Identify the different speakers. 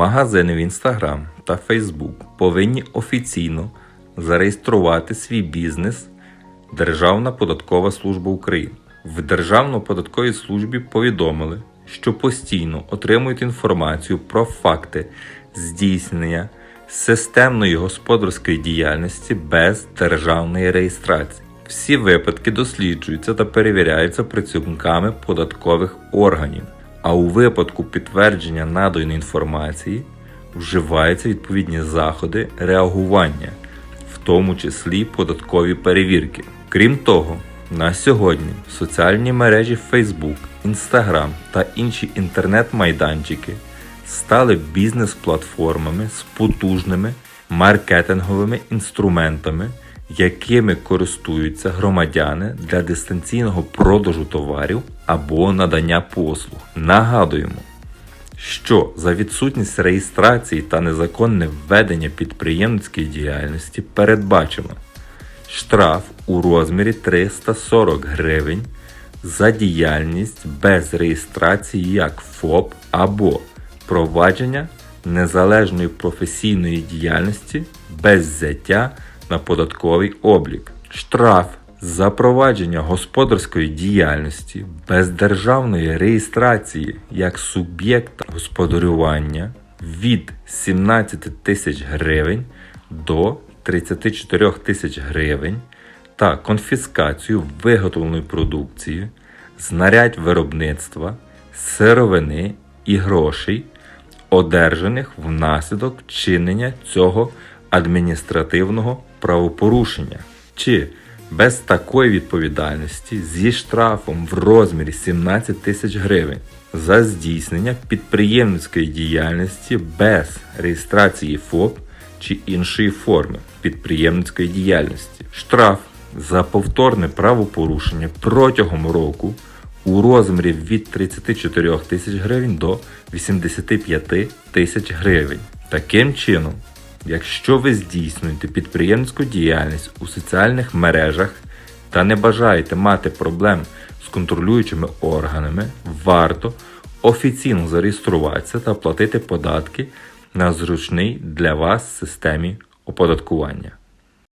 Speaker 1: Магазини в Instagram та Facebook повинні офіційно зареєструвати свій бізнес Державна податкова служба України. В Державно-податковій службі повідомили, що постійно отримують інформацію про факти здійснення системної господарської діяльності без державної реєстрації. Всі випадки досліджуються та перевіряються працівниками податкових органів, а у випадку підтвердження наданої інформації вживаються відповідні заходи реагування, в тому числі податкові перевірки. Крім того, на сьогодні соціальні мережі Facebook, Instagram та інші інтернет-майданчики стали бізнес-платформами з потужними маркетинговими інструментами, якими користуються громадяни для дистанційного продажу товарів або надання послуг. Нагадуємо, що за відсутність реєстрації та незаконне введення підприємницької діяльності передбачено штраф у розмірі 340 гривень за діяльність без реєстрації як ФОП або провадження незалежної професійної діяльності без взяття на податковий облік. Штраф за провадження господарської діяльності без державної реєстрації як суб'єкта господарювання від 17 тисяч гривень до 34 тисяч гривень та конфіскацію виготовленої продукції, знарядь виробництва, сировини і грошей, одержаних внаслідок чинення цього адміністративного правопорушення, чи без такої відповідальності зі штрафом в розмірі 17 тисяч гривень за здійснення підприємницької діяльності без реєстрації ФОП чи іншої форми підприємницької діяльності. Штраф за повторне правопорушення протягом року у розмірі від 34 тисяч гривень до 85 тисяч гривень. Таким чином, якщо ви здійснюєте підприємницьку діяльність у соціальних мережах та не бажаєте мати проблем з контролюючими органами, варто офіційно зареєструватися та платити податки на зручний для вас системі оподаткування.